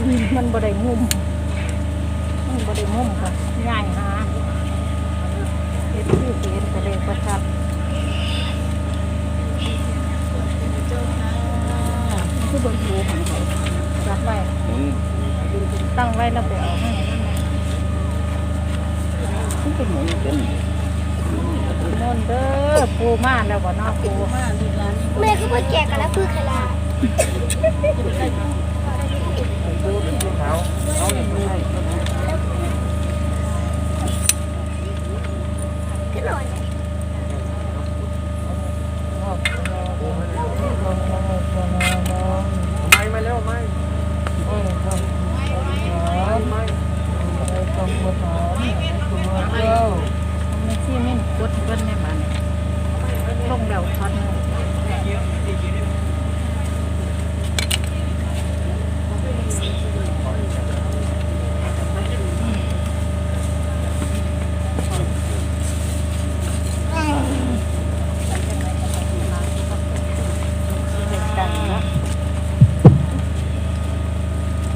บ่ได้งุ่มมันบ่ได้งุ่มค่ะง่ายหาเฮ็ดคือสิเห็นแต่เลขประทับคือบ่อยู่ของเขาจับไว้หมุนตั้งไว้แล้วไปเอาให้นั่นแหละมันก็หมุนเป็นนนเด้อปูมาแล้วบ่เนาะปูมาแม่ก็เพิ่งแกะกันแล้วคือขลา เขาเขาเนี่ยไม่ใช่ขึ้หน่อย ไม่มาแล้วไม่ไม่ ไม่ซี่ไม่กดเบิ้นในบ้านลงแล้วช็อตหนึ่ง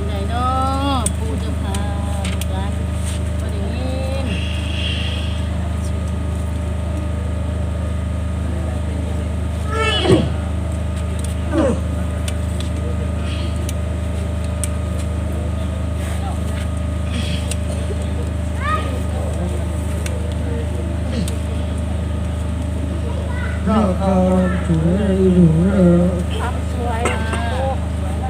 ไหนเนาะปูจะพาลูกหลานมาได้ยิน เราเอา สวยหรูเออสวย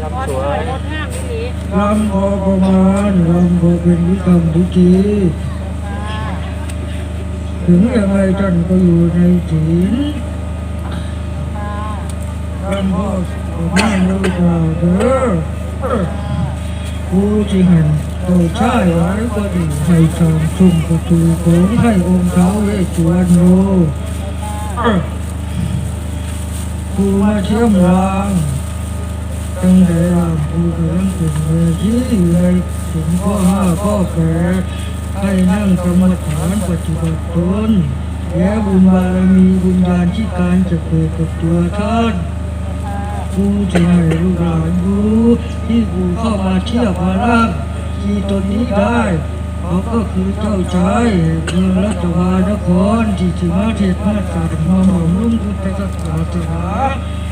รถสวยรถงามอีลำพอประมาณรำพอเป็นวิกรรมพิธีถึงยังไงท่านก็อยู่ในศีลรำพอประมาณรู้เปล่าเด้อผู้ที่หันเอาใช่ไว้ก็ดีให้ทางสุ่มประตูของให้องค์เท้าเวสวรรณโน ผู้มาเชื่อมรางตั้งแต่ว่าผู้กำลังเป็นเวทีอยู่ในถึงข้อห้าข้อแปดให้นั่งกรรมฐานปฏิบัติตนและบุญบารมีบุญญาณที่การจะเกิดกับตัวท่านผู้ที่ให้ลูกหลานรู้ที่ผู้เข้ามาเทียบมาร่างที่ตนนี้ได้ เขาก็คือเจ้าชายแห่งเมืองรัตวานครที่จิมาเทศนาศาสตร์มาหม่อมรุ่งพุทธศาสนา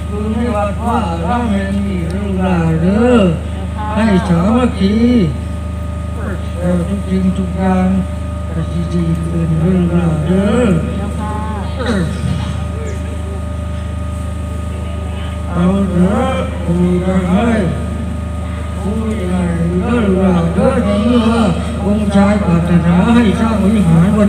คือไม่ว่าว่าร่างแห่งนี้ลูกหลาเด้อให้สามัคคีแต่ทุกสิ่งทุกอย่างก็สิดีขึ้นเรื่องราวเด้อเจ้าค่ะเอาเด้อคุยกันให้คุยกันเรื่องราวเด้อในเมื่อองค์ชายปรารถนาให้สร้างวิหารวัตถุคุ้มสำเร็จแต่ผู้ให้ค่อยๆให้ค่อยๆสร้างเรื่องราเด้อผู้ก็ได้เฮ็ดเสร็จไว้ให้ดีเรื่องาเด้อถ้าเฮ็ดเสร็จร่างก็คือที่ถึงเป็นผู้กูต้องให้เท่าได้อยู่นะให้ กูเอาละกันกูน่ารอดของกูที่ไหนได้เอาเวทจั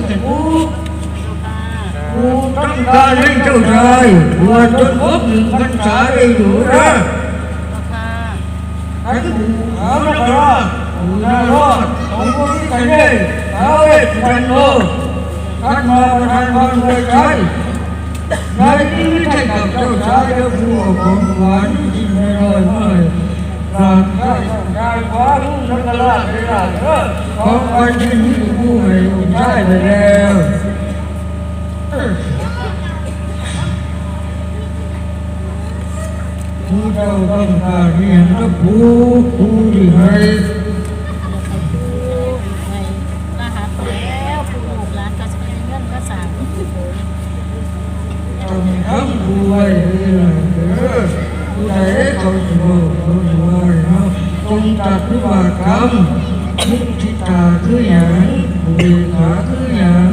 นโนท่านมาประทานความรวยใจในนี้ไม่ใของหวานที่ไม่ลอยไม่ปราบได้ได้ฟ้าผู้สังฆราชได้ละเออของวันที่นี้ผู้ให้องค์ชายไปแล้ว เจ้าต้องการเรียนกับผู้ผู้ที่ให้ในรหัสแล้วปูลูกหลานก็จะเป็นเงินก็สั่งต้องทำผู้ไว้ให้หลายเด้อผู้ใดเขาจะบอกเขาจะว่าเนาะจงตัดวิบากกรรมทิฏฐิตาคืออย่างอุเบกขาคืออย่าง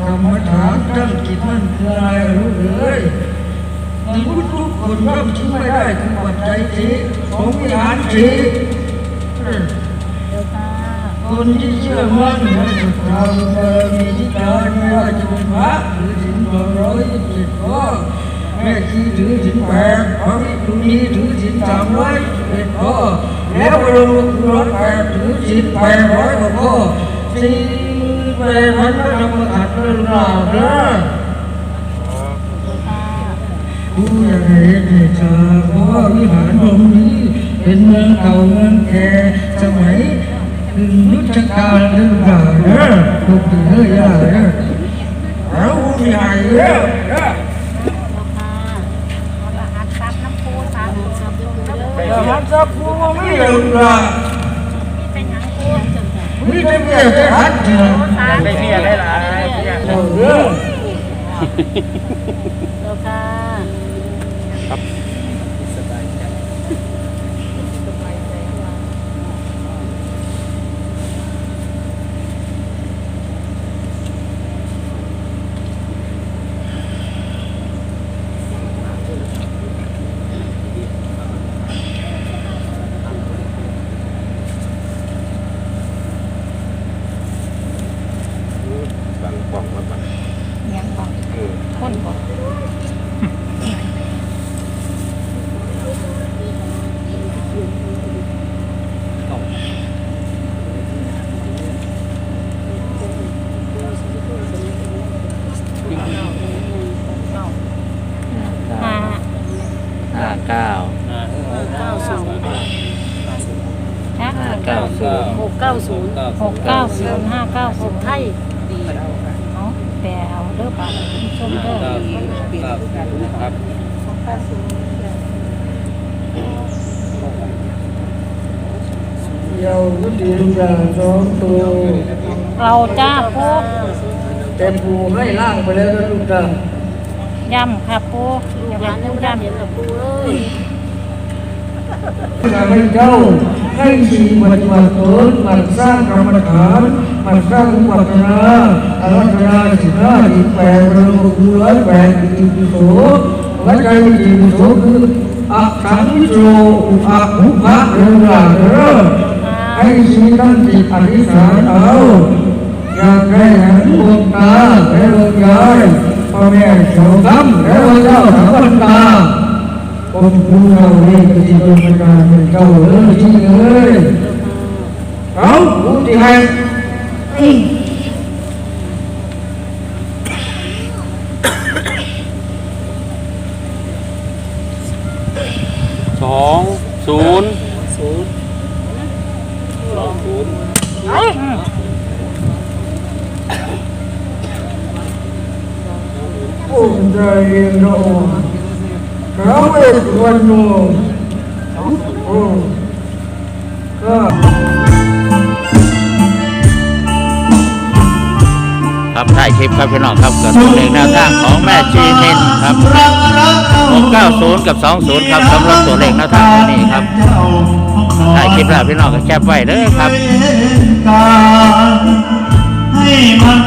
กรรมฐานตั้งจิตมั่นคืออะไรรู้เลย มนุษย์ทุกคนย่อมทิ้งได้คือปัจจัยสีของวิหารสีคนที่เชื่อมั่นในศรัทธาบารมีที่การไม่ว่าจะเป็นพระหรือถึงสองร้อยยี่สิบข้อแม่ชีถือถึงแปดพระภิกษุณีถือถึงสามร้อยเอ็ดข้อแล้วพระลงรถแปดถือสิบแปดร้อยกว่าข้อสี่แปดพันพระธรรมขันธ์เรื่องราวเด้อ ผู้อยากให้เห็นให้ทราบเพราะว่าวิหารองค์นี้ เป็นเมืองเก่าเมืองแก่สมัยถึงยุทธการเรื่องราวเด้อทุกทีเฮ้ยยาเด้อเอาใหญ่เด้อเจ้าค่ะเอาละหับน้ำปูสามตัวครับเดี๋ยวปูเด้อแต่ฮันไม่เรื่องราวเป็นหยังปูเจ้าค่ะมีแต่เมียแต่ฮันเนี่ยได้เมียได้หลายเมีย เอาเด้อ เจ้าค่ะ บังป้องมาบัง ยังบอก เออ คนบอก ห้า ห้าเก้า เก้าศูนย์ นะ ห้า เก้าศูนย์หกเก้าศูนย์หกเก้าศูนย์ห้าเก้าหศูกนย์ไทยเอาแต่เอาเด้อบาชมเด้อครับเดี๋ยวก็ดีอย่างสองตัวเราจ้าปูแต่ปูให้ล่างไปแล้วนะลูกจ้าย่ำค่ะปูลูกอหยาลากนปูยังไม่ได้เห็นย่ำ กับปูเอ้ยให้เจ้าให้ชีวิตมาเกิดมันสร้างกรรมฐานมันสร้างอุปัฏนาอารัตนาสิบห้าอีกแปดเรื่องกุศลแปดอีกกุศลหัวใจอีกกุศลคืออักขังโจอุอักหุภะเรื่องราวเด้อให้ชีวิตตั้งจิตอธิษฐานเอาอยากได้เห็นดวงตาและดวงยายพ่อแม่เจ้าคำและพระเจ้าสัมพันตา ผมผู้เราเองที่เป็นการเป็นเจ้าเลยที่เลยเอาผู้ที่ให้ สองศูนย์ ผู้ใจเย็นโนพระเวทวัน โนโอ้ก็ครับถ่ายคลิปครับพี่น้องครับกับตัวเลขแนวทางของแม่ชีนินครับ690 กับ 20 ครับสำหรับตัวเลขแนวทางตัวนี้ครับถ่ายคลิปแล้วพี่น้องก็แคปไว้เลยครับให้มัน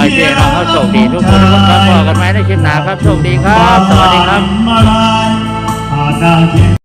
ให้พี่น้องเขาโชคดีทุกคนทุกคนครับพอกันไหมในคลิปหน้าครับโชคดีครับ สวัสดีครับ